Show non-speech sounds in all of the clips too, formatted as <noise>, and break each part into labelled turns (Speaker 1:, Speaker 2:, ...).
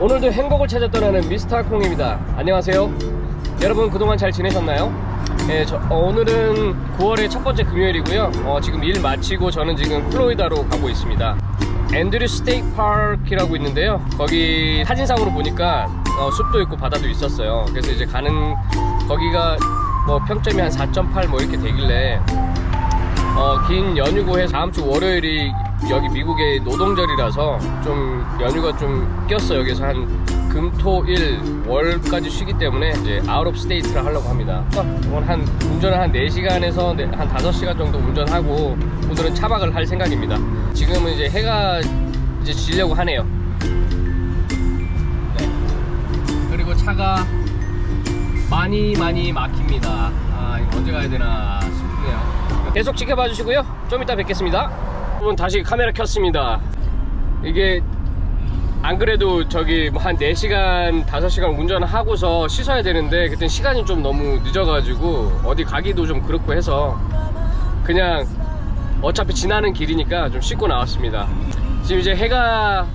Speaker 1: 오늘도 행복을 찾아 떠나는 미스터 콩입니다. 안녕하세요. 여러분 그동안 잘 지내셨나요? 네, 저, 어, 오늘은 9월의 첫 번째 금요일이고요. 어, 지금 일 마치고 저는 지금 플로리다로 가고 있습니다. 앤드류 스테이트 파크라고 있는데요. 거기 사진상으로 보니까 어, 숲도 있고 바다도 있었어요. 그래서 이제 가는 거기가 뭐 평점이 한 4.8 뭐 이렇게 되길래 어, 긴 연휴고 해서 다음 주 월요일이 여기 미국의 노동절이라서 좀 연휴가 좀 꼈어 여기서 한 금토일 월까지 쉬기 때문에 이제 아웃 오브 스테이트를 하려고 합니다. 오늘 한 운전을 한 4시간에서 한 5시간 정도 운전하고 오늘은 차박을 할 생각입니다. 지금은 이제 해가 이제 지려고 하네요. 네. 그리고 차가 많이 많이 막힙니다. 아, 이거 언제 가야 되나 싶네요. 계속 지켜봐 주시고요. 좀 이따 뵙겠습니다. 여러분 다시 카메라 켰습니다. 이게 안 그래도 저기 뭐한 4시간, 5시간 운전하고서 씻어야 되는데 그땐 시간이 좀 너무 늦어가지고 어디 가기도 좀 그렇고 해서 그냥 어차피 지나는 길이니까 좀 씻고 나왔습니다. 지금 이제 해가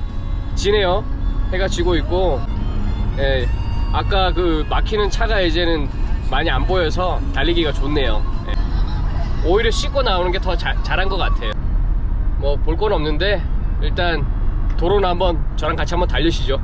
Speaker 1: 지네요. 해가 지고 있고 예, 아까 그 막히는 차가 이제는 많이 안 보여서 달리기가 좋네요. 예. 오히려 씻고 나오는 게 더 잘한 것 같아요. 뭐 볼 건 없는데 일단 도로는 한번 저랑 같이 한번 달리시죠.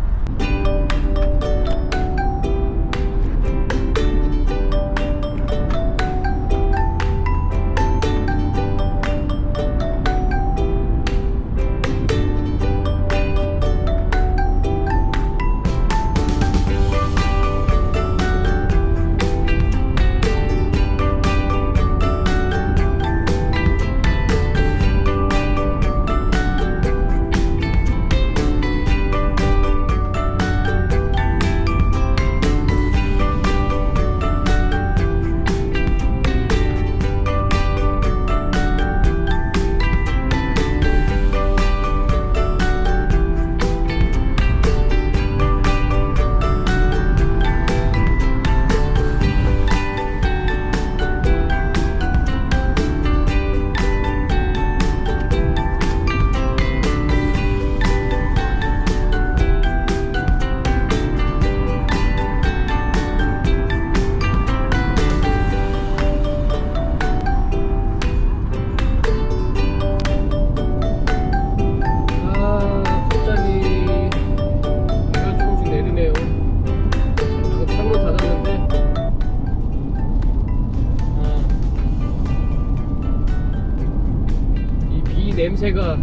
Speaker 1: 냄새가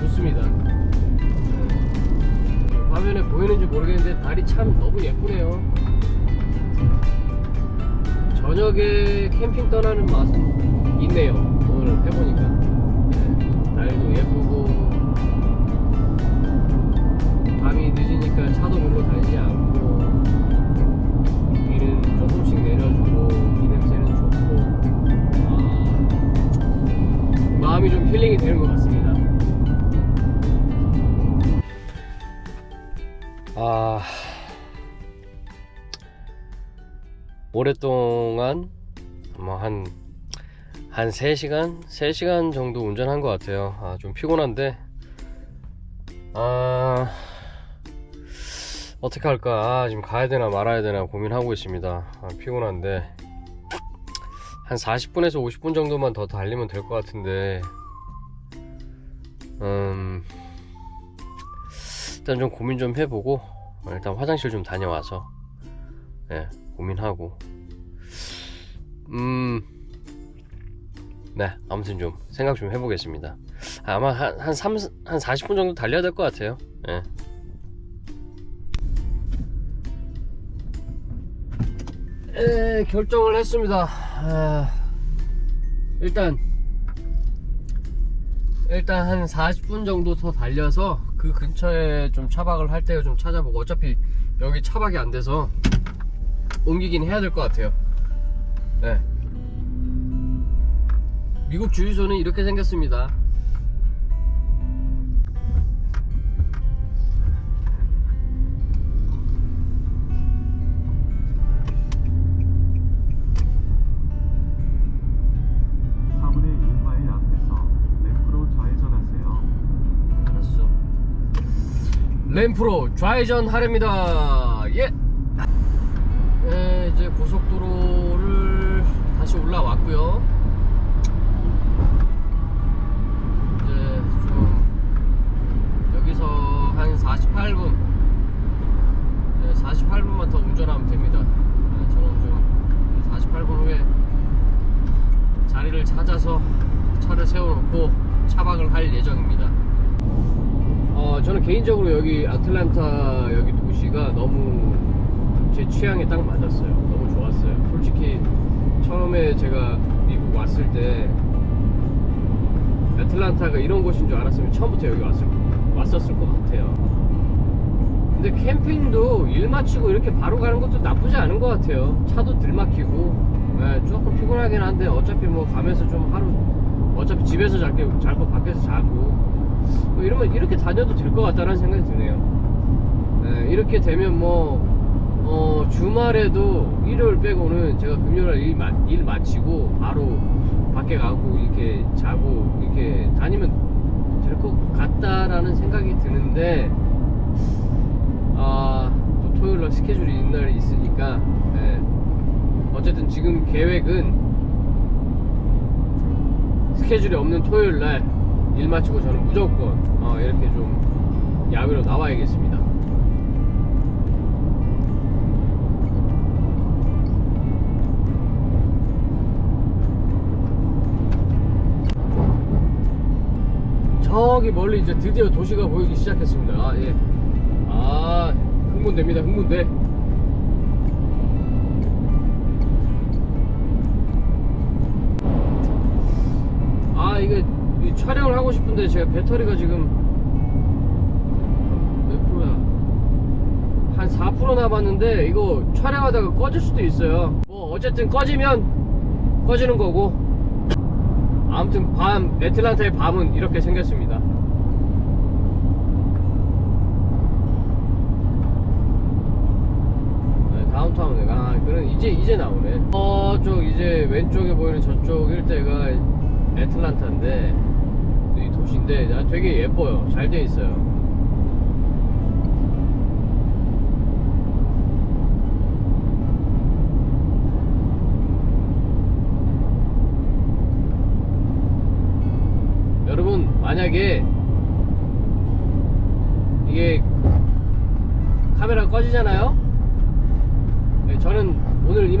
Speaker 1: 좋습니다. 화면에 보이는지 모르겠는데 달이 참 너무 예쁘네요. 저녁에 캠핑 떠나는 맛은 있네요. 오늘 해보니까. 오랫동안 아마 한, 한 3시간? 3시간 정도 운전한 것 같아요. 아, 좀 피곤한데, 아, 어떻게 할까? 아, 지금 가야 되나 말아야 되나 고민하고 있습니다. 아, 피곤한데, 한 40분에서 50분 정도만 더 달리면 될 것 같은데, 음, 일단 좀 고민 좀 해보고, 어, 일단 화장실 좀 다녀와서, 예, 고민하고, 음, 네, 아무튼 좀 생각 좀 해보겠습니다. 아마 한, 한 3, 한 40분 정도 달려야 될 것 같아요. 예. 에, 결정을 했습니다. 아, 일단, 일단 한 40분 정도 더 달려서 그 근처에 좀 차박을 할 때 좀 찾아보고 어차피 여기 차박이 안 돼서 옮기긴 해야 될 것 같아요. 네. 미국 주유소는 이렇게 생겼습니다. 램프로 좌회전 하렵니다. 예. 네, 이제 고속도로를 다시 올라왔고요. 이제 좀 여기서 한 48분, 네, 48분만 더 운전하면 됩니다. 네, 저는 좀 48분 후에 자리를 찾아서 차를 세워놓고 차박을 할 예정입니다. 어, 저는 개인적으로 여기 아틀란타 여기 도시가 너무 제 취향에 딱 맞았어요. 너무 좋았어요. 솔직히 처음에 제가 미국 왔을 때 아틀란타가 이런 곳인 줄 알았으면 처음부터 여기 왔을, 왔었을 것 같아요. 근데 캠핑도 일 마치고 이렇게 바로 가는 것도 나쁘지 않은 것 같아요. 차도 들 막히고 예, 조금 피곤하긴 한데 어차피 뭐 가면서 좀 하루 어차피 집에서 잘게 잘거 밖에서 자고 뭐 이러면 이렇게 다녀도 될 것 같다는 생각이 드네요. 예, 이렇게 되면 뭐 어, 주말에도 일요일 빼고는 제가 금요일 일, 마, 일 마치고 바로 밖에 가고 이렇게 자고 이렇게 다니면 될 것 같다라는 생각이 드는데 아, 또 토요일 날 스케줄이 있는 날이 있으니까 예. 어쨌든 지금 계획은 스케줄이 없는 토요일 날 일 마치고 저는 무조건 어, 이렇게 좀 야외로 나와야겠습니다. 저기 멀리 이제 드디어 도시가 보이기 시작했습니다. 아, 예. 아, 흥분됩니다. 흥분돼. 아, 이게 이 촬영을 하고 싶은데 제가 배터리가 지금 몇 프로야? 한 4% 남았는데 이거 촬영하다가 꺼질 수도 있어요. 뭐 어쨌든 꺼지면 꺼지는 거고 아무튼 밤 애틀란타의 밤은 이렇게 생겼습니다. 네, 다운타운에 아 그런 이제 이제 나오네. 저쪽 이제 왼쪽에 보이는 저쪽 일대가 애틀란타인데 이 도시인데 아, 되게 예뻐요. 잘 돼 있어요. 여러분 만약에 이게 카메라 꺼지잖아요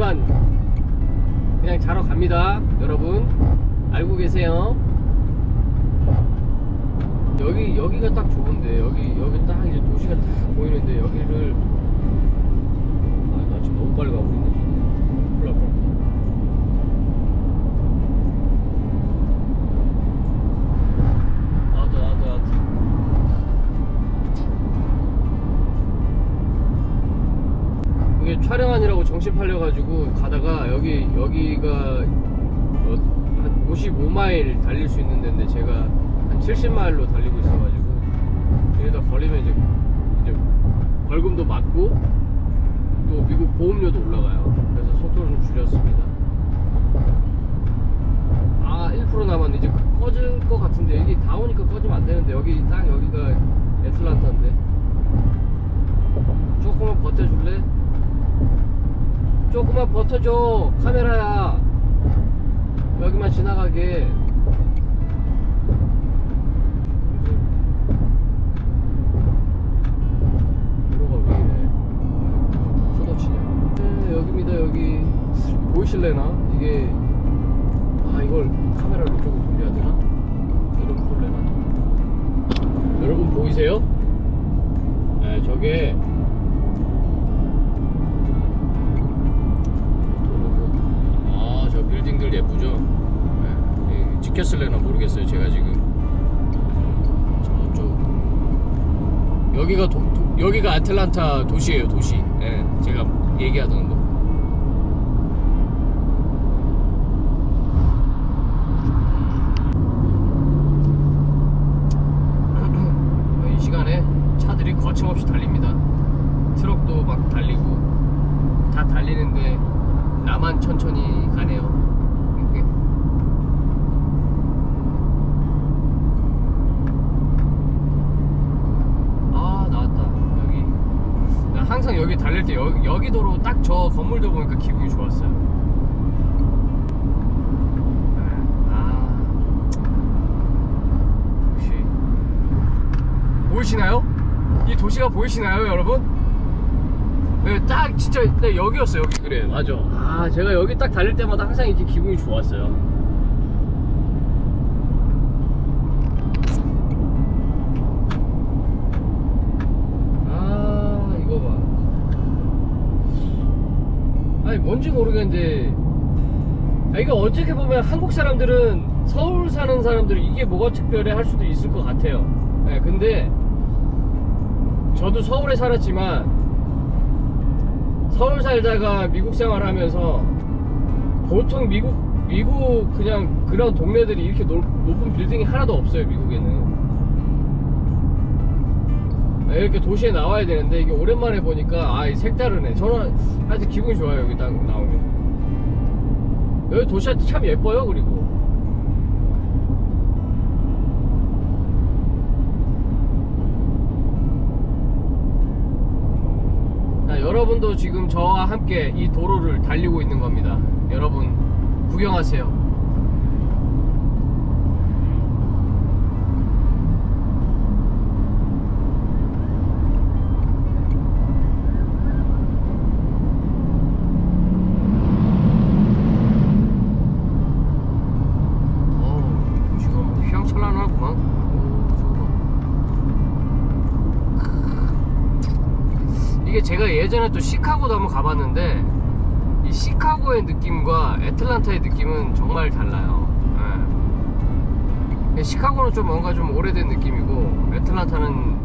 Speaker 1: 이만 그냥 자러 갑니다 여러분. 알고 계세요? 여기 여기가 딱 좋은데 여기 여기 딱 이제 도시가 딱 보이는데 여기를. 아, 나 지금 너무 빨리 가고 있네 정신 팔려가지고 가다가 여기 여기가 어, 한 55마일 달릴 수 있는 데인데 제가 한 70마일로 달리고 있어가지고 이러다 걸리면 이제 이제 벌금도 맞고 또 미국 보험료도 올라가요. 그래서 속도를 좀 줄였습니다. 아, 1% 남았는데 이제 꺼질 것 같은데 여기 다 오니까 꺼지면 안 되는데 여기 딱 여기가 애틀란타인데 조금만 버텨줄래? 조금만 버텨줘 카메라야. 여기만 지나가게. 쏟아치냐 네, 여기입니다 여기. 보이실래나? 찍혔을래나 모르겠어요. 제가 지금. 저쪽. 여기가 도, 도- 여기가 아틀란타 도시예요 도시. 예, 제가 얘기하던 거. <clears throat> 이 시간에 차들이 거침없이 달립니다. 트럭도 막 달리고 다 달리는데 나만 천천히 가네요. 아 나왔다. 항상 여기 달릴 때 여, 여기 도로 딱 저 건물도 보니까 기분이 좋았어요. 네, 아, 역시 보이시나요? 이 도시가 보이시나요, 여러분? 네, 딱 진짜 네, 여기였어요. 여기 그래, 맞아. 아, 제가 여기 딱 달릴 때마다 항상 이렇게 기분이 좋았어요. 아, 이거 봐. 아니 뭔지 모르겠는데 아, 이거 어떻게 보면 한국 사람들은 서울 사는 사람들은 이게 뭐가 특별해 할 수도 있을 것 같아요. 네, 근데 저도 서울에 살았지만 서울 살다가 미국 생활하면서 보통 미국 미국 그냥 그런 동네들이 이렇게 높, 높은 빌딩이 하나도 없어요 미국에는 아, 이렇게 도시에 나와야 되는데 이게 오랜만에 보니까 아이 색다르네. 저는 하여튼 기분이 좋아요 여기 딱 나오면. 여기 도시가 참 예뻐요 그리고. 자, 여러분도 지금 저와 함께 이 도로를 달리고 있는 겁니다. 여러분 구경하세요 제가 예전에 또 시카고도 한번 가봤는데 이 시카고의 느낌과 애틀란타의 느낌은 정말 달라요. 예. 시카고는 좀 뭔가 좀 오래된 느낌이고 애틀란타는